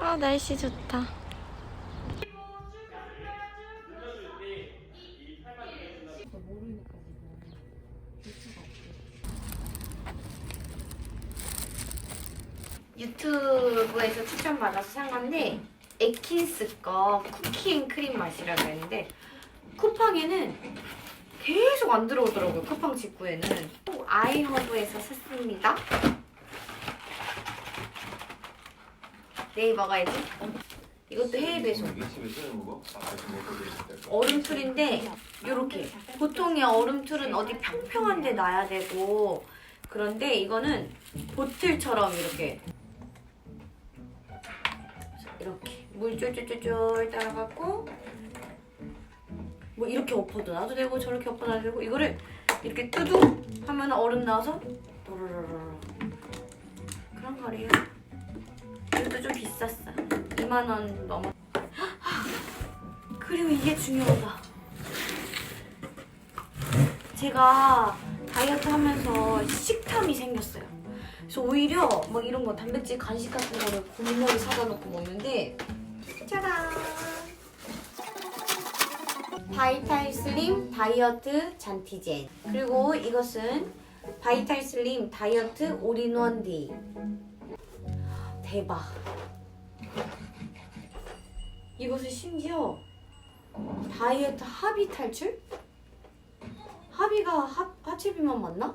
아 날씨 좋다. 유튜브에서 추천받아서 산 건데 에킨스 거 쿠키앤크림 맛이라고 했는데 쿠팡에는 계속 안 들어오더라고요 쿠팡 직구에는 또 아이허브에서 샀습니다 내일 먹어야지. 이것도 해외 배송. 이게 집에 쓰는 거? 아까 좀 먹어드릴 때. 얼음툴인데 요렇게. 보통의 얼음툴은 어디 평평한 데 놔야 되고. 그런데 이거는 보틀처럼 이렇게. 이렇게. 물 쫄쫄쫄쫄 따라갖고. 뭐 이렇게 엎어도 놔도 되고 저렇게 엎어 놔도 되고 이거를 이렇게 뚜둥 하면 얼음 나와서 그런 거래요 이것도 좀 비쌌어 2만 원 넘어 그리고 이게 중요하다. 제가 다이어트 하면서 식탐이 생겼어요. 그래서 오히려 막 이런 거 단백질 간식 같은 거를 고민하게 사다 놓고 먹는데 짜란! 바이탈 슬림 다이어트 잔티젠 그리고 이것은 바이탈 슬림 다이어트 올인원 디 대박 이것은 심지어 다이어트 합의 탈출? 합의가 하, 하체 비만 맞나?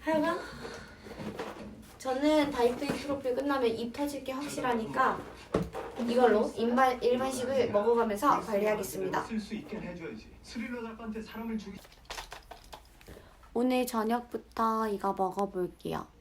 하여간 저는 다이어트 프로필 끝나면 입 터질 게 확실하니까 이걸로 일반, 일반식을 먹어가면서 관리하겠습니다. 오늘 저녁부터 이거 먹어볼게요.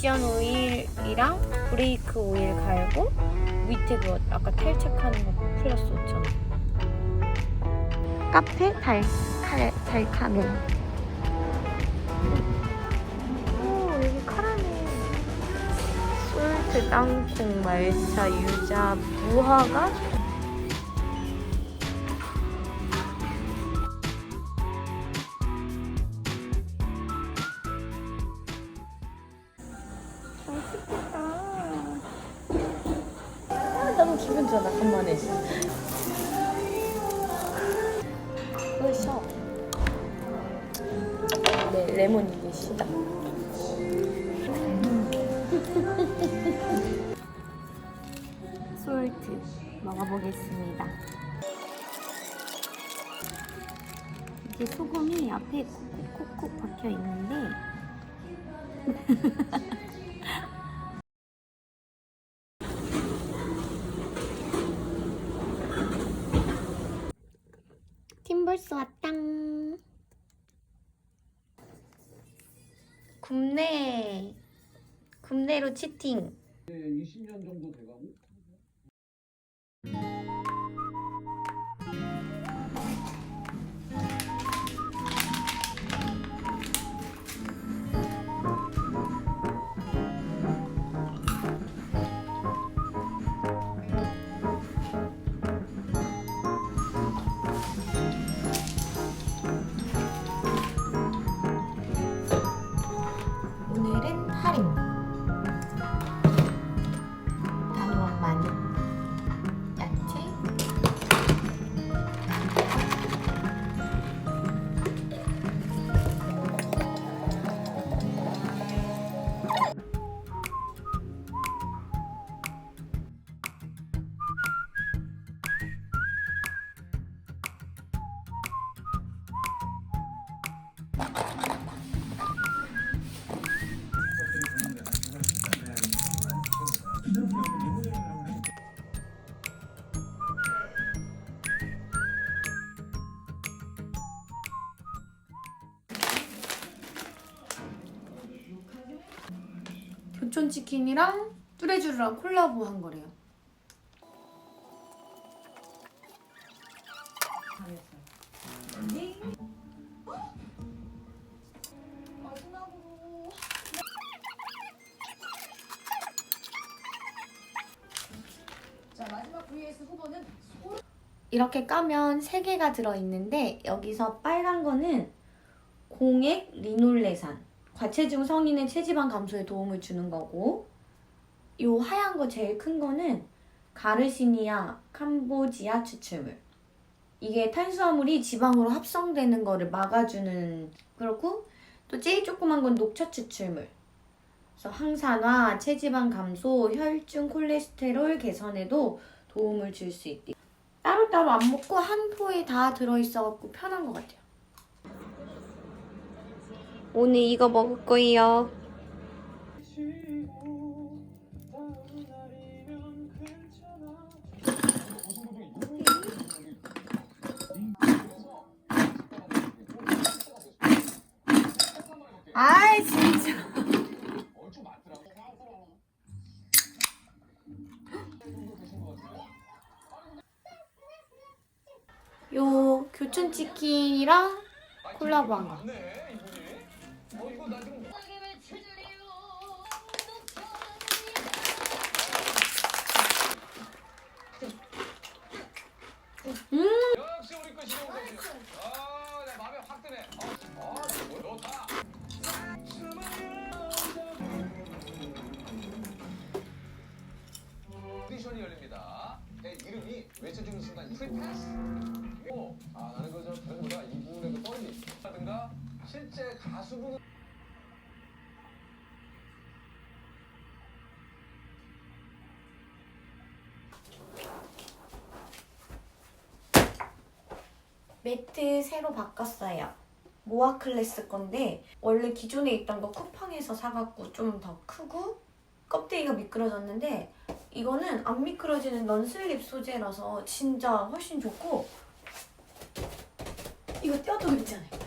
미션 오일이랑 브레이크 오일 갈고 밑에 그 아까 탈착하는 거 플러스 5,000원. 카페 달, 칼, 달카멜. 오, 여기 카라멜. 솔트, 땅콩, 말차, 유자, 무화과, 아, 너무 기분 좋아, 나 간만에. 으쌰. 네, 레몬 이게 시다. 솔트 먹어보겠습니다. 이게 소금이 앞에 콕콕콕콕 박혀 있는데 벌스 왔당. 굽네. 굽네로 치팅. 20년 정도 돼가고 교촌 치킨이랑 뚜레쥬르랑 콜라보 한 거래요. 이렇게 까면 3개가 들어있는데 여기서 빨간 거는 공액 리놀레산 과체중 성인의 체지방 감소에 도움을 주는 거고 요 하얀 거 제일 큰 거는 가르시니아 캄보지아 추출물 이게 탄수화물이 지방으로 합성되는 거를 막아주는 그렇고 또 제일 조그만 건 녹차 추출물 그래서 항산화, 체지방 감소, 혈중 콜레스테롤 개선에도 도움을 줄 수 있대 따로따로 안 먹고 한 포에 다 들어있어갖고 편한 것 같아요. 오늘 이거 먹을 거예요. 아이 진짜. 요 교촌 치킨이랑 콜라보 한 거. 매트 새로 바꿨어요. 모아 클래스 건데 원래 기존에 있던 거 쿠팡에서 사갖고 좀 더 크고 껍데기가 미끄러졌는데 이거는 안 미끄러지는 넌슬립 소재라서 진짜 훨씬 좋고 이거 떼어도 괜찮아요.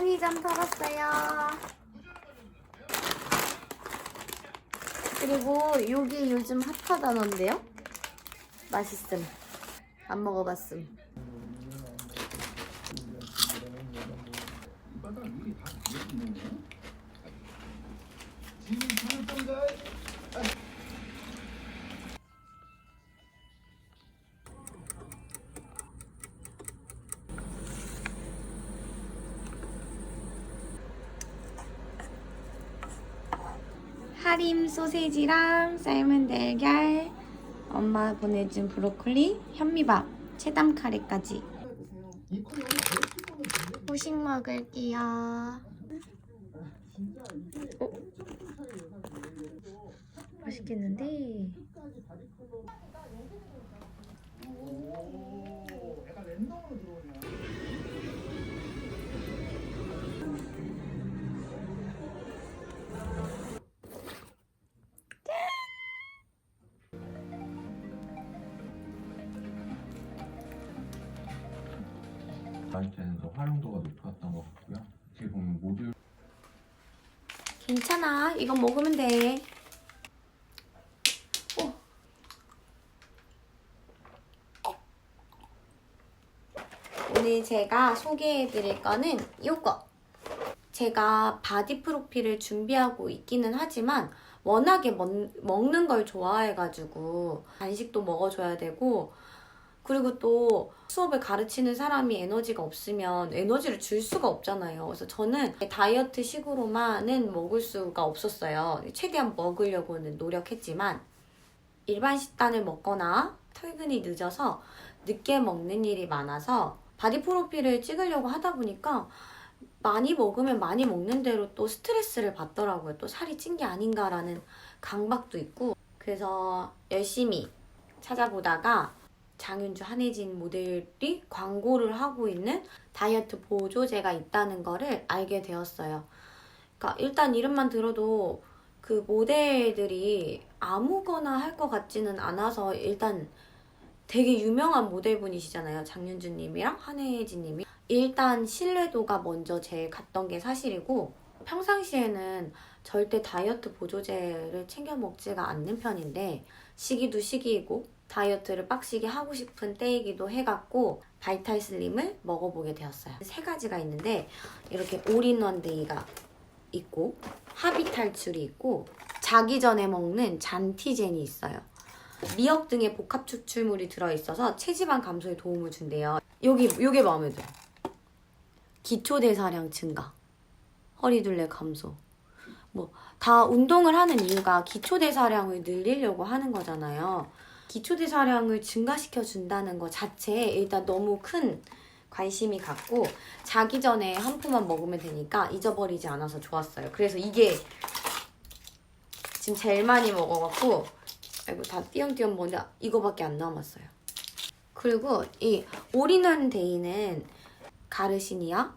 편의점 털었어요. 그리고 여기 요즘 핫하다던데요? 맛있음. 안 먹어봤음. 하림 소세지랑 삶은 달걀, 엄마 보내준 브로콜리, 현미밥, 체담 카레까지. 후식 먹을게요. 어? 맛있겠는데? 나올 때는 더 활용도가 높았던 것 같고요. 어떻게 보면 모듈 괜찮아. 이건 먹으면 돼. 오. 오늘 제가 소개해드릴 거는 이거. 제가 바디 프로필을 준비하고 있기는 하지만 워낙에 먹, 는걸 좋아해가지고 간식도 먹어줘야 되고 그리고 또 수업을 가르치는 사람이 에너지가 없으면 에너지를 줄 수가 없잖아요. 그래서 저는 다이어트 식으로만은 먹을 수가 없었어요. 최대한 먹으려고는 노력했지만 일반 식단을 먹거나 퇴근이 늦어서 늦게 먹는 일이 많아서 바디 프로필을 찍으려고 하다 보니까 많이 먹으면 많이 먹는 대로 또 스트레스를 받더라고요. 또 살이 찐 게 아닌가라는 강박도 있고 그래서 열심히 찾아보다가 장윤주 한혜진 모델이 광고를 하고 있는 다이어트 보조제가 있다는 거를 알게 되었어요. 그러니까 일단 이름만 들어도 그 모델들이 아무거나 할 것 같지는 않아서 일단 되게 유명한 모델분이시잖아요. 장윤주님이랑 한혜진님이. 일단 신뢰도가 먼저 제일 갔던 게 사실이고 평상시에는 절대 다이어트 보조제를 챙겨 먹지가 않는 편인데 시기도 시기이고 다이어트를 빡시게 하고 싶은 때이기도 해갖고 바이탈 슬림을 먹어보게 되었어요. 세 가지가 있는데 이렇게 올인원 데이가 있고 합의 탈출이 있고 자기 전에 먹는 잔티젠이 있어요. 미역 등의 복합 추출물이 들어있어서 체지방 감소에 도움을 준대요. 여기 요게 마음에 들어. 기초 대사량 증가, 허리둘레 감소. 뭐 다 운동을 하는 이유가 기초 대사량을 늘리려고 하는 거잖아요. 기초 대사량을 증가시켜 준다는 것 자체에 일단 너무 큰 관심이 갔고 자기 전에 한 포만 먹으면 되니까 잊어버리지 않아서 좋았어요. 그래서 이게 지금 제일 많이 먹어갖고 아이고 다 띄엄띄엄 먹는데 이거밖에 안 남았어요. 그리고 이 올인원 데이는 가르시니아,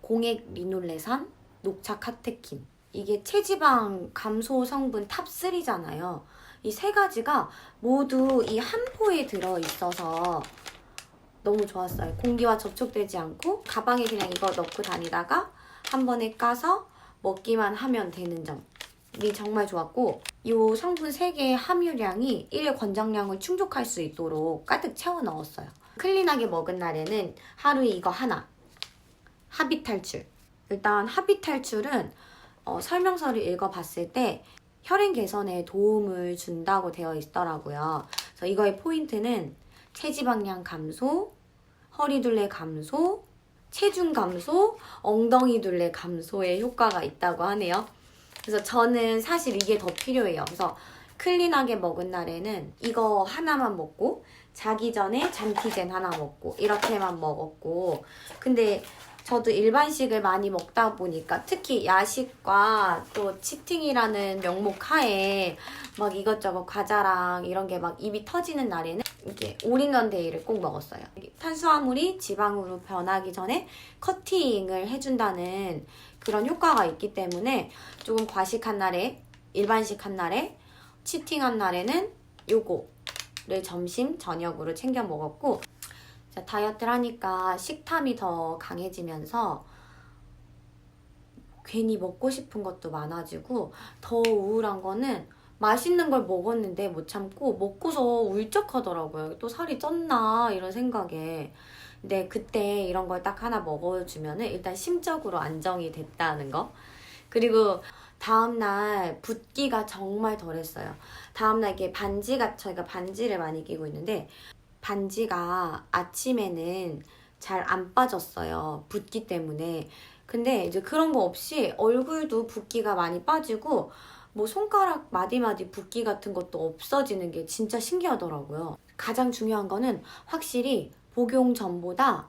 공액 리놀레산, 녹차 카테킨 이게 체지방 감소 성분 탑 3잖아요. 이 세 가지가 모두 이 한 포에 들어 있어서 너무 좋았어요. 공기와 접촉되지 않고 가방에 그냥 이거 넣고 다니다가 한 번에 까서 먹기만 하면 되는 점이 정말 좋았고 이 성분 3개의 함유량이 1일 권장량을 충족할 수 있도록 가득 채워 넣었어요. 클린하게 먹은 날에는 하루에 이거 하나 합의 탈출 일단 합의 탈출은 어, 설명서를 읽어봤을 때 혈행 개선에 도움을 준다고 되어 있더라고요. 그래서 이거의 포인트는 체지방량 감소, 허리둘레 감소, 체중 감소, 엉덩이 둘레 감소에 효과가 있다고 하네요. 그래서 저는 사실 이게 더 필요해요. 그래서 클린하게 먹은 날에는 이거 하나만 먹고 자기 전에 잔티젠 하나 먹고 이렇게만 먹었고 근데 저도 일반식을 많이 먹다 보니까 특히 야식과 또 치팅이라는 명목 하에 막 이것저것 과자랑 이런 게 막 입이 터지는 날에는 이게 올인원 데이를 꼭 먹었어요. 탄수화물이 지방으로 변하기 전에 커팅을 해준다는 그런 효과가 있기 때문에 조금 과식한 날에 일반식 한 날에 치팅한 날에는 요거를 점심 저녁으로 챙겨 먹었고 자, 다이어트를 하니까 식탐이 더 강해지면서 괜히 먹고 싶은 것도 많아지고 더 우울한 거는 맛있는 걸 먹었는데 못 참고 먹고서 울적하더라고요. 또 살이 쪘나 이런 생각에. 근데 그때 이런 걸 딱 하나 먹어주면 일단 심적으로 안정이 됐다는 거. 그리고 다음날 붓기가 정말 덜했어요. 다음날 이게 반지가 저희가 반지를 많이 끼고 있는데 반지가 아침에는 잘 안 빠졌어요. 붓기 때문에. 근데 이제 그런 거 없이 얼굴도 붓기가 많이 빠지고 뭐 손가락 마디마디 붓기 같은 것도 없어지는 게 진짜 신기하더라고요. 가장 중요한 거는 확실히 복용 전보다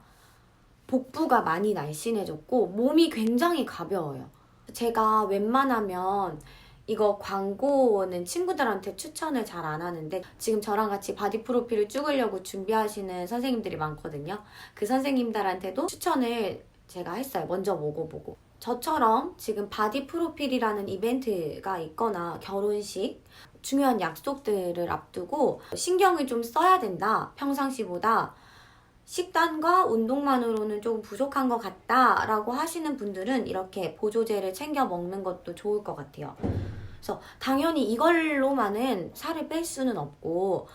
복부가 많이 날씬해졌고 몸이 굉장히 가벼워요. 제가 웬만하면 이거 광고는 친구들한테 추천을 잘 안 하는데 지금 저랑 같이 바디 프로필을 찍으려고 준비하시는 선생님들이 많거든요. 그 선생님들한테도 추천을 제가 했어요. 먼저 먹어보고. 저처럼 지금 바디 프로필이라는 이벤트가 있거나 결혼식, 중요한 약속들을 앞두고 신경을 좀 써야 된다. 평상시보다 식단과 운동만으로는 조금 부족한 것 같다라고 하시는 분들은 이렇게 보조제를 챙겨 먹는 것도 좋을 것 같아요. 그래서 당연히 이걸로만은 살을 뺄 수는 없고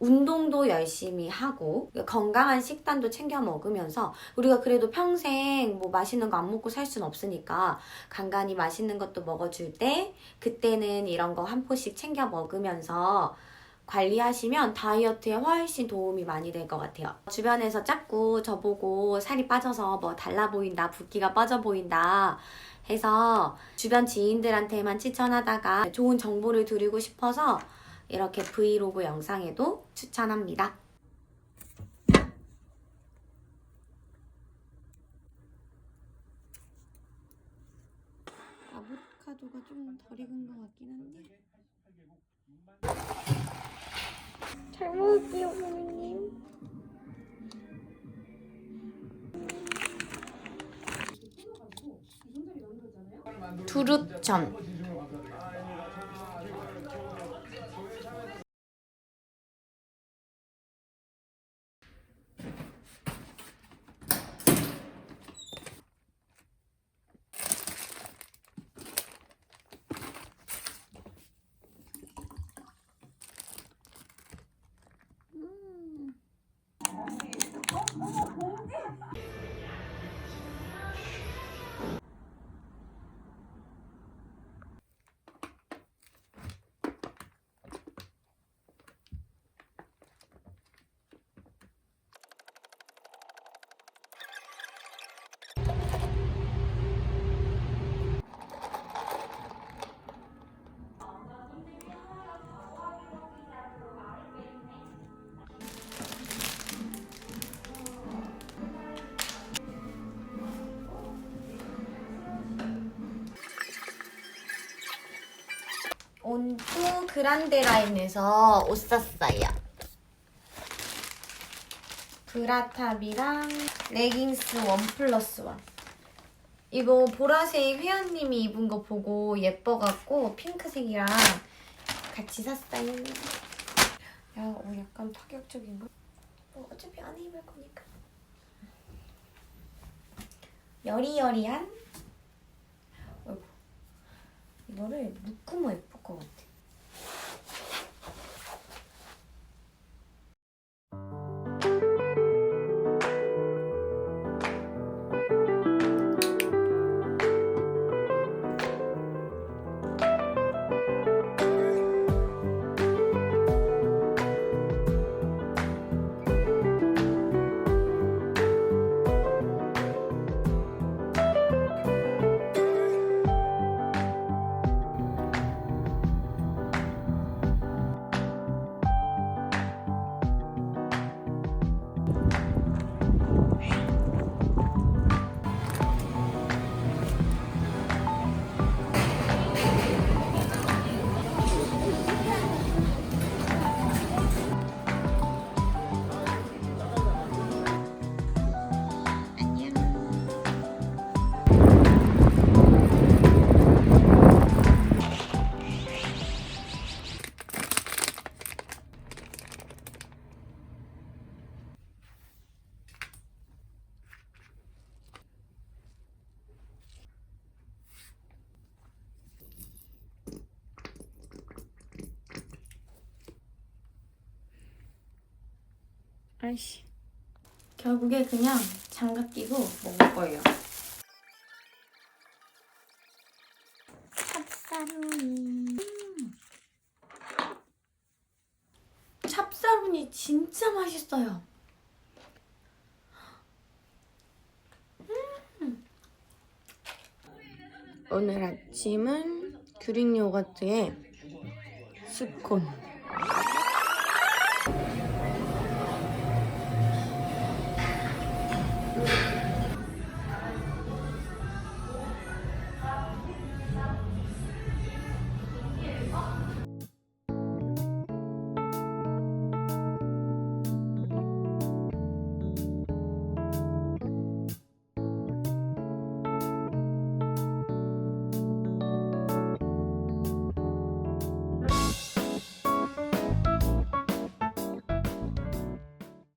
운동도 열심히 하고 건강한 식단도 챙겨 먹으면서 우리가 그래도 평생 뭐 맛있는 거 안 먹고 살 순 없으니까 간간히 맛있는 것도 먹어줄 때 그때는 이런 거 한 포씩 챙겨 먹으면서 관리하시면 다이어트에 훨씬 도움이 많이 될 것 같아요. 주변에서 자꾸 저보고 살이 빠져서 뭐 달라 보인다, 붓기가 빠져 보인다 해서 주변 지인들한테만 추천하다가 좋은 정보를 드리고 싶어서 이렇게 브이로그 영상에도 추천합니다. 아보카도가 좀 덜 익은 것 같긴 한데. 잘 먹을게요, 부모님. 두릅전. 그란데 라인에서 옷 샀어요. 브라탑이랑 레깅스 원 플러스 원. 이거 보라색 회원님이 입은 거 보고 예뻐갖고 핑크색이랑 같이 샀어요. 야, 어, 약간 파격적인 거? 어, 어차피 안에 입을 거니까. 여리여리한? 어이구. 이거를 묶으면 예쁠 것 같아. 아이씨. 결국에 그냥 장갑 끼고 먹을 거예요. 찹싸루니. 음. 찹싸루니 진짜 맛있어요. 음. 오늘 아침은 그릭 요거트에 스콘.